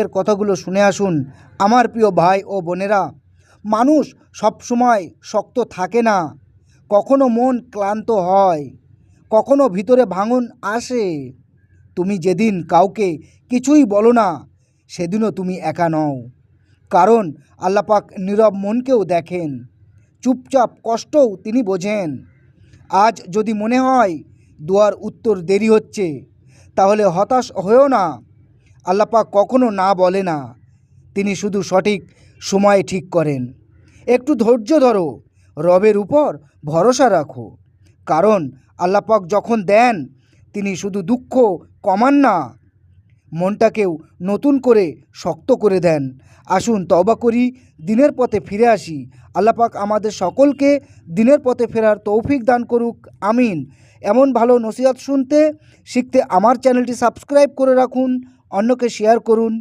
এর কথাগুলো শুনে আসুন, আমার প্রিয় ভাই ও বোনেরা। মানুষ সবসময় শক্ত থাকে না, কখনো মন ক্লান্ত হয়, কখনো ভিতরে ভাঙন আসে। তুমি যেদিন কাউকে কিছুই বলো না, সেদিনও তুমি একা নও। কারণ আল্লাপাক নীরব মনকেও দেখেন, চুপচাপ কষ্টও তিনি বোঝেন। আজ যদি মনে হয়, দুয়ার উত্তর দেরি হচ্ছে, তাহলে হতাশ হয়েও না। আল্লাপাক কখনো না বলে না। তিনি শুধু সঠিক সময় ঠিক করেন। একটু ধৈর্য ধরো, রবের উপর ভরসা রাখো। কারণ আল্লাপাক যখন দেন, তিনি শুধু দুঃখ কমান না মনটাকেও নতুন করে শক্ত করে দেন। আসুন তবা করি, দিনের পথে ফিরে আসি। আল্লাপাক আমাদের সকলকে দিনের পথে ফেরার তৌফিক দান করুক, আমিন। এমন ভালো নসিহত শুনতে, শিখতে আমার চ্যানেলটি সাবস্ক্রাইব করে রাখুন। অন্যকে শেয়ার করুন।